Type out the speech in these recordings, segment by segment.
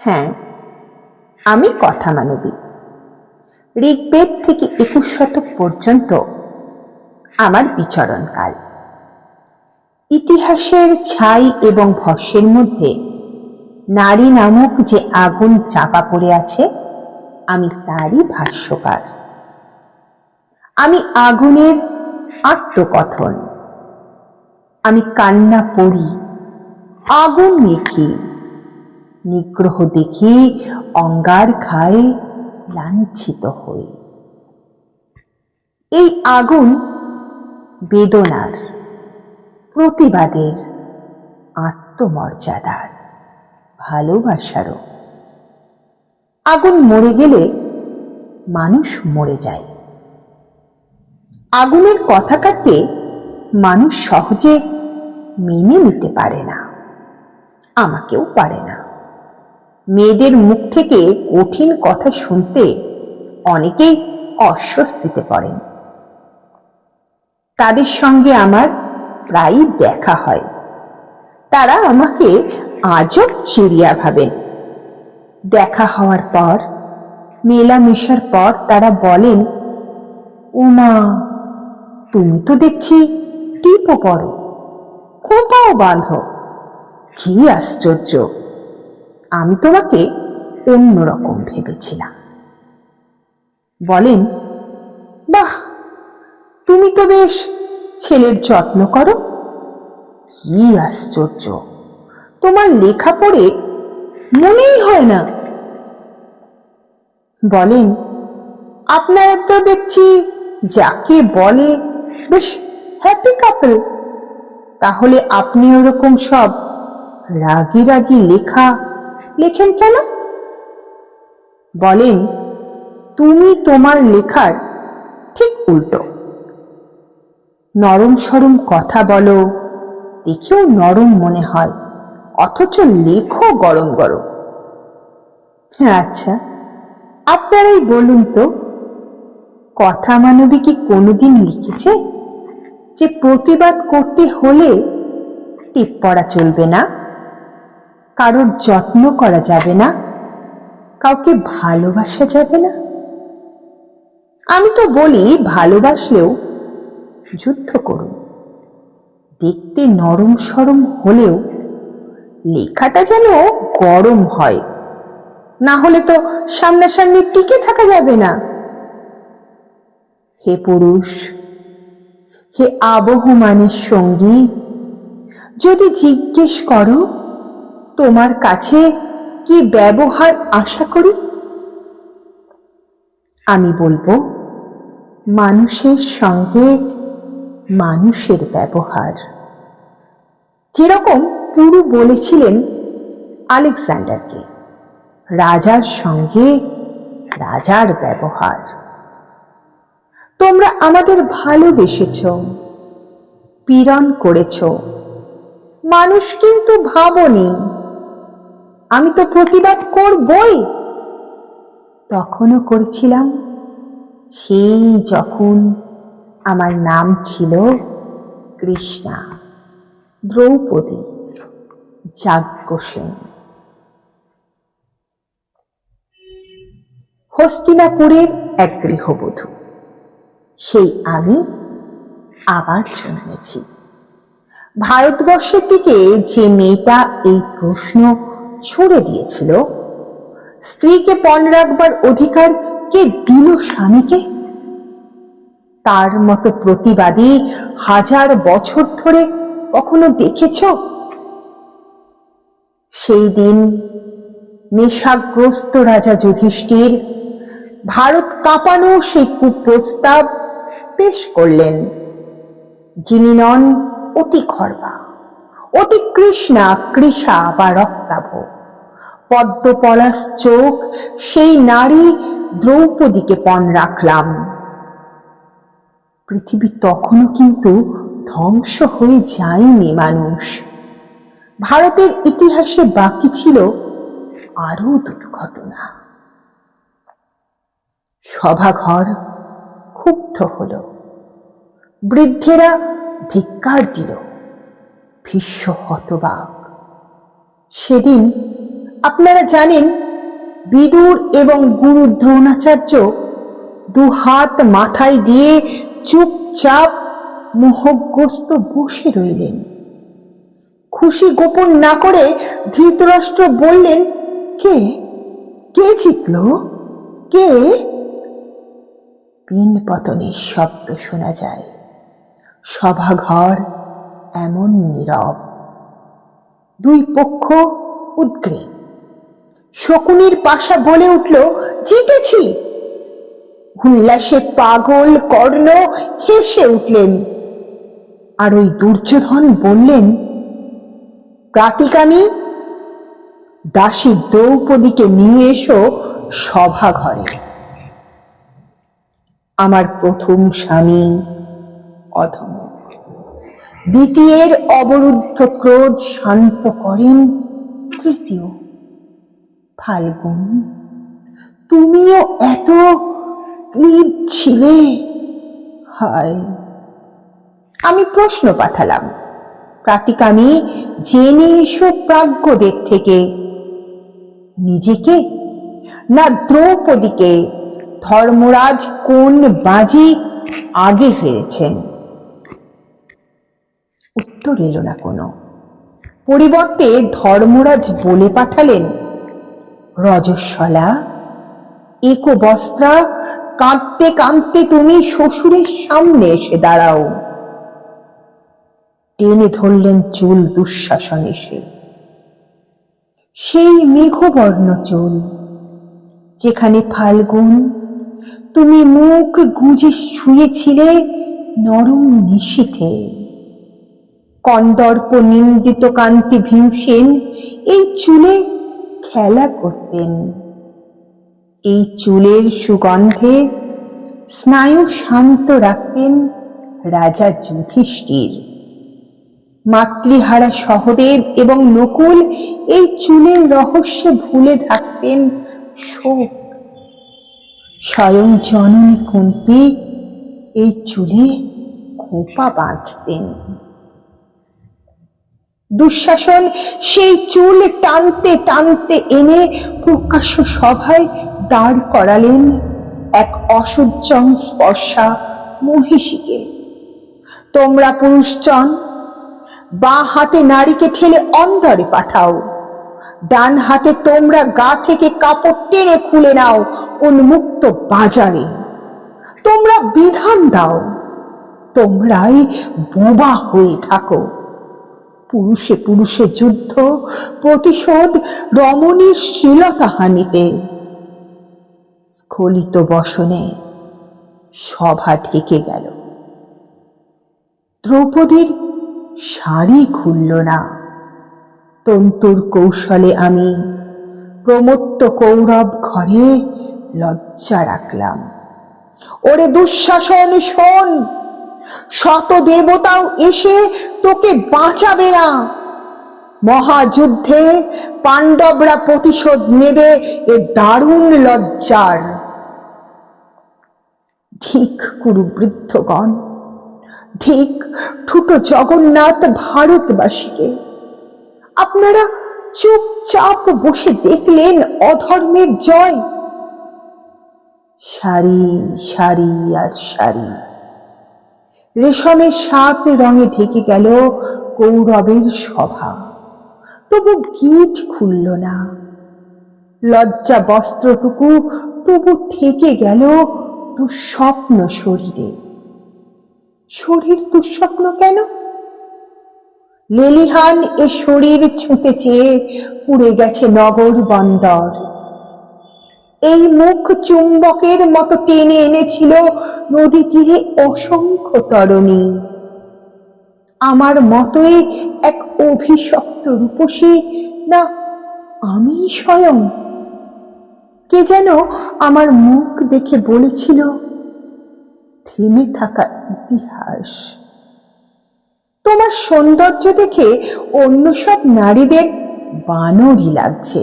হ্যাঁ আমি কথা মানবী। ঋগ্বেদ থেকে একুশ শতক পর্যন্ত আমার বিচরণকাল। ইতিহাসের ছাই এবং ভস্যের মধ্যে নারী নামক যে আগুন চাপা পড়ে আছে, আমি তারই ভাষ্যকার। আমি আগুনের আত্মকথন। আমি কান্না পড়ি, আগুন লিখি। নিগ্রহ দেখি, অঙ্গার খায়ে লাঞ্ছিত হই। এই আগুন বেদনার, প্রতিবাদের আত্মমর্যাদার ভালোবাসারও। আগুন মরে গেলে মানুষ মরে যায়। আগুনের কথা কাটতে মানুষ সহজে মেনে নিতে পারে না। আমাকেও পারে না। মেয়েদের মুখ থেকে কঠিন কথা শুনতে অনেকেই অস্বস্তিতে পড়েন। তাদের সঙ্গে আমার প্রায়ই দেখা হয়। তারা আমাকে আজব চিড়িয়া ভাবেন। দেখা হওয়ার পর, মেলামেশার পর তারা বলেন, উমা, তুমি তো দেখছি টিপও পড়ো খোপাও বাঁধো। কি আশ্চর্য! আমি তোমাকে অন্যরকম ভেবেছিলাম। বলেন, বাহ, তুমি তো বেশ ছেলের যত্ন করো। কি আশ্চর্য, তোমার লেখা পড়ে মনেই হয় না। বলেন, আপনারা তো দেখছি যাকে বলে বেশ হ্যাপি কাপল তাহলে আপনি ওরকম সব রাগি রাগি লেখা লেখেন কেন? বলেন, তুমি তোমার লেখার ঠিক উল্টো। নরম সরম কথা বলো, দেখেও নরম মনে হয়, অথচ লেখো গরম গরম। হ্যাঁ আচ্ছা আপনারাই বলুন তো, কথা মানবী কি কোনোদিন লিখেছে? যে প্রতিবাদ করতে হলে টিপ পড়া চলবে না? কারোর যত্ন করা যাবে না। কাউকে ভালোবাসা যাবে না। আমি তো বলি, ভালোবাসলেও যুদ্ধ করুন। দেখতে নরম সরম হলেও লেখাটা যেন গরম হয়। না হলে তো সামনাসামনি টিকে থাকা যাবে না। হে পুরুষ, হে আবহমানের সঙ্গী, যদি জিজ্ঞেস করো তোমার কাছে কি ব্যবহার আশা করি? আমি বলব, মানুষের সঙ্গে মানুষের ব্যবহার। যেরকম পুরু বলেছিলেন আলেকজান্ডারকে, রাজার সঙ্গে রাজার ব্যবহার। তোমরা আমাদের ভালোবেসেছ, পীড়ন করেছ। মানুষ কিন্তু ভাবনি আমি তো প্রতিবাদ করবই। তখনও করেছিলাম। সেই যখন আমার নাম ছিল কৃষ্ণা, দ্রৌপদী, যাজ্ঞ সেন। হস্তিনাপুরের এক গৃহবধূ, সেই আমি আবার জন্মেছি ভারতবর্ষের দিকে যে মেয়েটা এই প্রশ্ন ছুড়ে দিয়েছিল। স্ত্রীকে পণ রাখবার অধিকার কে দিল স্বামীকে? তার মতো প্রতিবাদী হাজার বছর ধরে কখনো দেখেছ? সেই দিন নেশাগ্রস্ত রাজা যুধিষ্ঠির ভারত কাঁপানো সেই কুপ্রস্তাব পেশ করলেন, যিনি নন অতি খর্বা, অতি কৃষ্ণা, কৃষা বা রক্তাভ। পদ্ম পলাশ চোখ, সেই নারী দ্রৌপদীকে পণ রাখলাম। পৃথিবী তখনও কিন্তু ধ্বংস হয়ে যায়নি মানুষ। ভারতের ইতিহাসে বাকি ছিল আরও দুর্ঘটনা। সভাঘর ক্ষুব্ধ হল। বৃদ্ধেরা ধিক্কার দিল। ভীষ্ম হতবাক। সেদিন আপনারা জানেন, বিদুর এবং গুরু দ্রোণাচার্য দু হাত মাথায় দিয়ে চুপচাপ মোহগ্রস্ত বসে রইলেন। খুশি গোপন না করে ধৃতরাষ্ট্র বললেন, কে? কে জিতল? কে? পিন পতনের শব্দ শোনা যায়। সভাঘর এমন নীরব। দুই পক্ষ উদ্গ্রীব। শকুনির পাশা বলে উঠল, জিতেছি। উল্লাসে পাগল কর্ণ হেসে উঠলেন। আর ওই দুর্যোধন বললেন, প্রাতিকামী, দাসী দ্রৌপদীকে নিয়ে এসো সভা ঘরে আমার প্রথম স্বামী অধম। দ্বিতীয়ের অবরুদ্ধ ক্রোধ শান্ত করেন, তৃতীয় ফাল্গুন, তুমিও এত ক্লিব ছিলে? হায়, আমি প্রশ্ন পাঠালাম। প্রাতিকামী জেনে এসো প্রাজ্ঞদের থেকে। নিজেকে না দ্রৌপদীকে? ধর্মরাজ কোন বাজি আগে হেরেছেন? উত্তর এলো না কোনো। পরিবর্তে ধর্মরাজ বলে পাঠালেন রজস্বলা, একো বস্ত্রা, কাঁদতে কাঁদতে তুমি শ্বশুরের সামনে এসে দাঁড়াও। টেনে ধরলেন চুল দুঃশাসন এসে সেই মেঘবর্ণ চুল, যেখানে ফাল্গুন, তুমি মুখ গুঁজে শুয়েছিলে নরম নিশীথে। কন্দর্প নিন্দিত কান্তি ভীমসেন এই চুলে খেলা করতেন। এই চুলের সুগন্ধে স্নায়ু শান্ত রাখতেন রাজা যুধিষ্ঠির। মাতৃহারা সহদেব এবং নকুল এই চুলের রহস্যে ভুলে থাকতেন শোক। স্বয়ং জননী কুন্তি এই চুলে খোপা বাঁধতেন। দুঃশাসন, সেই চুল টানতে টানতে এনে প্রকাশ্য সভায় দাঁড় করালেন এক অসজ্জং স্পর্শা মহিষীকে। তোমরা পুরুষজন, বা হাতে নারীকে ঠেলে অন্দরে পাঠাও। ডান হাতে তোমরা গা থেকে কাপড় টেনে খুলে নাও উন্মুক্ত বাজারে। তোমরা বিধান দাও। তোমরাই বোবা হয়ে থাকো। পুরুষে পুরুষে যুদ্ধ, প্রতিশোধ, রমণীর শ্লীলতাহানিতে স্খলিত বসনে সভা ঢেকে গেল। দ্রৌপদীর শাড়ি খুলল না। তন্তুর কৌশলে আমি প্রমত্ত কৌরব ঘরে লজ্জা রাখলাম। ওরে দুঃশাসন শোন! শত দেবতাও এসে তোকে বাঁচাবে না। মহাযুদ্ধে পাণ্ডবরা প্রতিশোধ নেবে এ দারুণ লজ্জার। ঠিক কুরু বৃদ্ধগণ ঠিক ঠুটো জগন্নাথ ভারতবাসীকে, আপনারা চুপচাপ বসে দেখলেন অধর্মের জয়। সারি সারি আর সারি। রেশমের সাত রঙে ঢেকে গেল কৌরবের সভা তবু গিট খুলল না। লজ্জা বস্ত্রটুকু তবু থেকে গেল দুঃস্বপ্ন শরীরে। শরীর দুঃস্বপ্ন কেন? লেলিহান এ শরীর ছুঁতে চেয়ে পুড়ে গেছে নগর বন্দর। এই মুখ চুম্বকের মতো টেনে এনেছিল নদী তীরে অসংখ্য তরণী। আমার মতোই এক অভিশপ্ত রূপসী না আমি স্বয়ং? কে যেন আমার মুখ দেখে বলেছিল, থেমে থাকা ইতিহাস। তোমার সৌন্দর্য দেখে অন্য সব নারীদের বানরই লাগছে।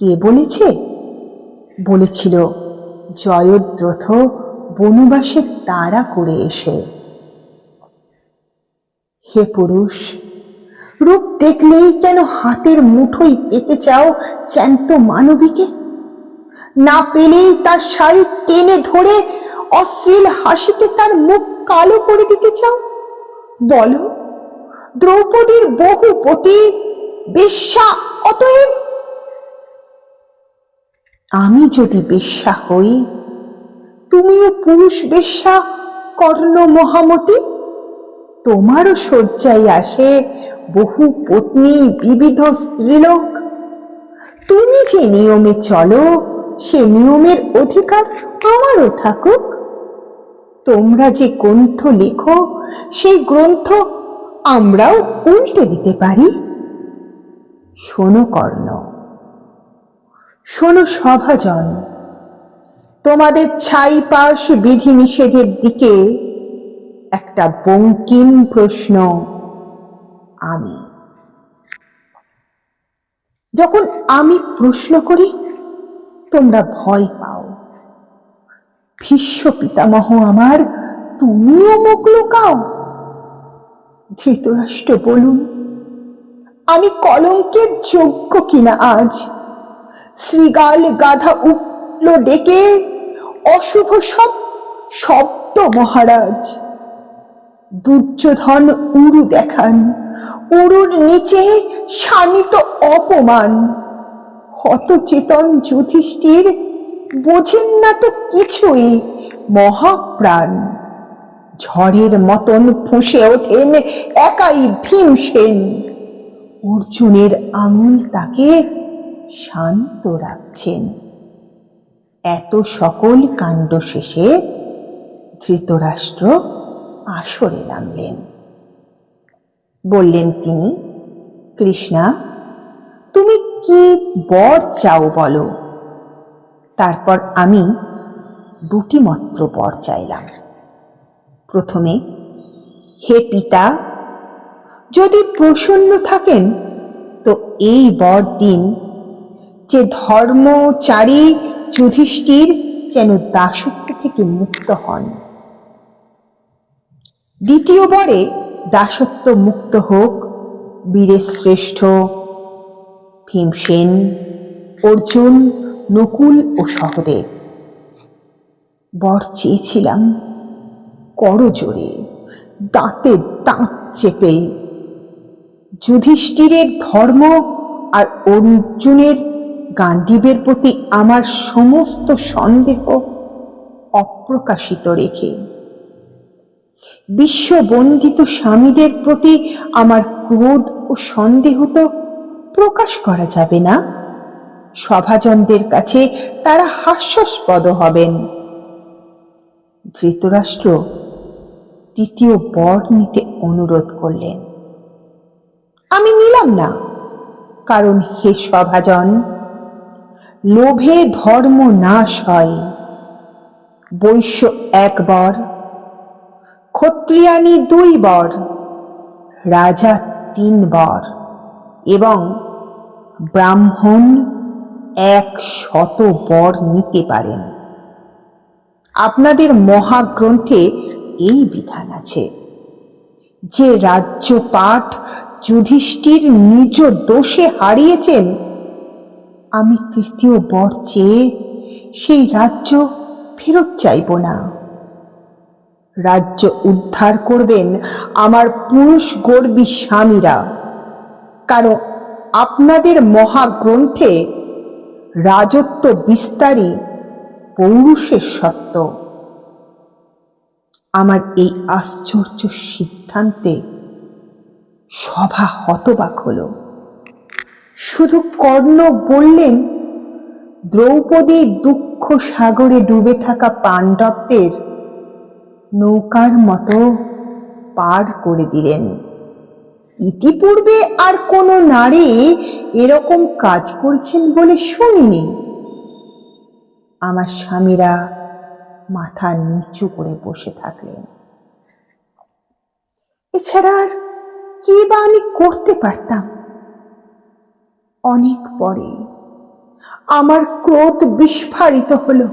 কে বলেছে বলেছিল, জয়দ্রথ বনবাসে তারা করে এসে। হে পুরুষ, রূপ দেখলেই কেন হাতের মুঠোই পেতে চাও চ্যান্ত মানবীকে? না পেলেই তার শাড়ি টেনে ধরে অশ্লীল হাসিতে তার মুখ কালো করে দিতে চাও? বলো, দ্রৌপদীর বহু পতি বেশ্যা অতএব আমি যদি বেশ্যা হই, তুমিও পুরুষ বেশ্যা, কর্ণ মহামতি? তোমারও শয্যায় আসে বহু পত্নী, বিবিধ স্ত্রীলোক। তুমি যে নিয়মে চলো, সে নিয়মের অধিকার আমারও থাকুক তোমরা যে গ্রন্থ লেখো, সেই গ্রন্থ আমরাও উল্টে দিতে পারি। শোনো কর্ণ শোনো সভাজন, তোমাদের ছাই পাশ বিধিনিষেধের দিকে একটা বঙ্কিম প্রশ্ন আমি। যখন আমি প্রশ্ন করি, তোমরা ভয় পাও। ভীষ্ম পিতামহ আমার, তুমিও মুখ লুকাও। ধৃতরাষ্ট্র বলুন, আমি কলঙ্কের যোগ্য কিনা আজ? শ্রীগাল গাধা উঠল ডেকে। অশুভ সব শব্দ মহারাজ। দুর্যোধন উরু দেখান। উরুর নিচে শানিত অপমান। হতচেতন যুধিষ্ঠির বোঝেন না তো কিছুই মহাপ্রাণ। ঝড়ের মতন ফুঁসে ওঠেন একাই ভীমসেন অর্জুনের আঙুল তাকে শান্ত রাখছেন। এত সকল কাণ্ড শেষে ধৃতরাষ্ট্র আসরে নামলেন। বললেন তিনি, কৃষ্ণা, তুমি কি বর চাও বলো? তারপর আমি দুটি মাত্র বর চাইলাম। প্রথমে, হে পিতা, যদি প্রসন্ন থাকেন, তো এই বর দিন যে ধর্মচারী যুধিষ্ঠির যেন দাসত্ব থেকে মুক্ত হন। দ্বিতীয় বরে দাসত্ব মুক্ত হোক বীরের শ্রেষ্ঠ ভীমসেন অর্জুন, নকুল ও সহদেব। বর চেয়েছিলাম করজোরে দাঁতে দাঁত চেপে। যুধিষ্ঠিরের ধর্ম আর অর্জুনের গান্ডীবের প্রতি আমার সমস্ত সন্দেহ অপ্রকাশিত রেখে। বিশ্ববন্দিত স্বামীদের প্রতি আমার ক্রোধ ও সন্দেহ তো প্রকাশ করা যাবে না। সভাজনদের কাছে তারা হাস্যাস্পদ হবেন। ধৃতরাষ্ট্র তৃতীয় বর নিতে অনুরোধ করলেন। আমি নিলাম না, কারণ হে সভাজন লোভে ধর্ম নাশ হয়। বৈশ্য এক বর, ক্ষত্রিয়ানি দুই বর, রাজা তিন বর এবং ব্রাহ্মণ এক শত বর নিতে পারেন। আপনাদের মহাগ্রন্থে এই বিধান আছে যে রাজ্য পাঠ যুধিষ্ঠির নিজ দোষে হারিয়েছেন আমি তৃতীয় বর চেয়ে সেই রাজ্য ফেরত চাইব না। রাজ্য উদ্ধার করবেন আমার পুরুষ গর্বী স্বামীরা। কারণ আপনাদের মহাগ্রন্থে রাজত্ব বিস্তারী পৌরুষের সত্য। আমার এই আশ্চর্য সিদ্ধান্তে সভা হতবাক হলো। শুধু কর্ণ বললেন, দ্রৌপদী দুঃখ সাগরে ডুবে থাকা পাণ্ডবদের নৌকার মতো পার করে দিলেন। ইতিপূর্বে আর কোনো নারী এরকম কাজ করছেন বলে শুনিনি। আমার স্বামীরা মাথা নিচু করে বসে থাকলেন। এছাড়া আর কি বা আমি করতে পারতাম? অনেক পরে। আমার ক্রোধ বিস্ফারিত হলো।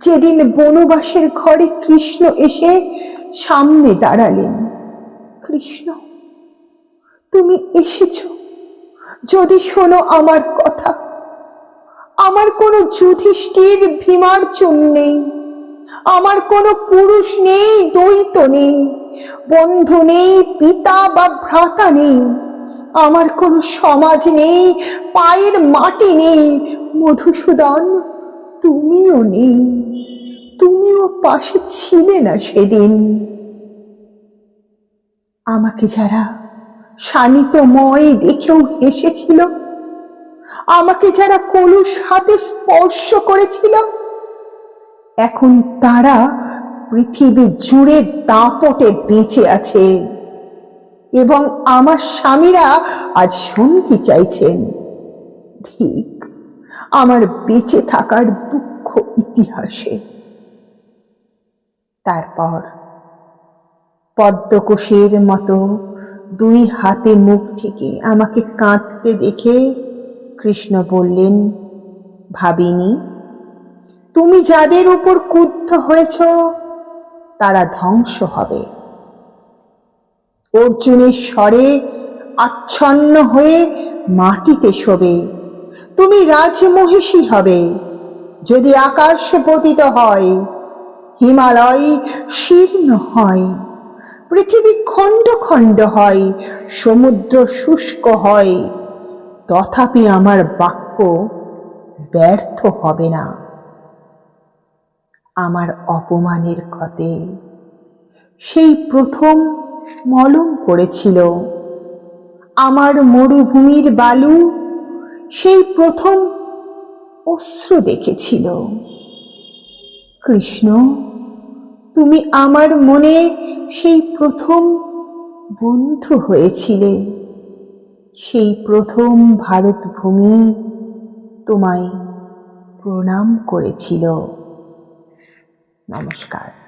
যেদিন বনবাসের ঘরে কৃষ্ণ এসে সামনে দাঁড়ালেন। কৃষ্ণ, তুমি এসেছ। যদি শোনো আমার কথা। আমার কোনো যুধিষ্ঠির ভীমার্জুন নেই। আমার কোনো পুরুষ নেই, দ্বৈত নেই। বন্ধু নেই, পিতা বা ভ্রাতা নেই। আমার কোনো সমাজ নেই, পায়ের মাটি নেই। মধুসূদন, তুমিও নেই। তুমিও পাশে ছিলে না সেদিন। আমাকে যারা শানিতময় দেখেও হেসেছিল, আমাকে যারা কলুষ হাতে স্পর্শ করেছিল, এখন তারা পৃথিবী জুড়ে দাপটে বেঁচে আছে। এবং আমার স্বামীরা আজ সন্ধি চাইছেন। ঠিক, আমার বেঁচে থাকার দুঃখ ইতিহাসে। তারপর পদ্মকোষের মতো দুই হাতে মুখ থেকে আমাকে কাঁদতে দেখে কৃষ্ণ বললেন, ভাবিনি, তুমি যাদের উপর ক্রুদ্ধ হয়েছ, তারা ধ্বংস হবে। অর্জুনের স্বরে আচ্ছন্ন হয়ে মাটিতে শোবে। তুমি রাজমহিষী হবে। যদি আকাশ পতিত হয়, হিমালয় শীর্ণ হয়, পৃথিবী খণ্ড খণ্ড হয়, সমুদ্র শুষ্ক হয়, তথাপি আমার বাক্য ব্যর্থ হবে না। আমার অপমানের ক্ষতে সেই প্রথম মলম করেছিল। আমার মরুভূমির বালু সেই প্রথম অশ্রু দেখেছিল। কৃষ্ণ, তুমি আমার মনে সেই প্রথম বন্ধু হয়েছিলে। সেই প্রথম ভারতভূমি তোমায় প্রণাম করেছিল। নমস্কার।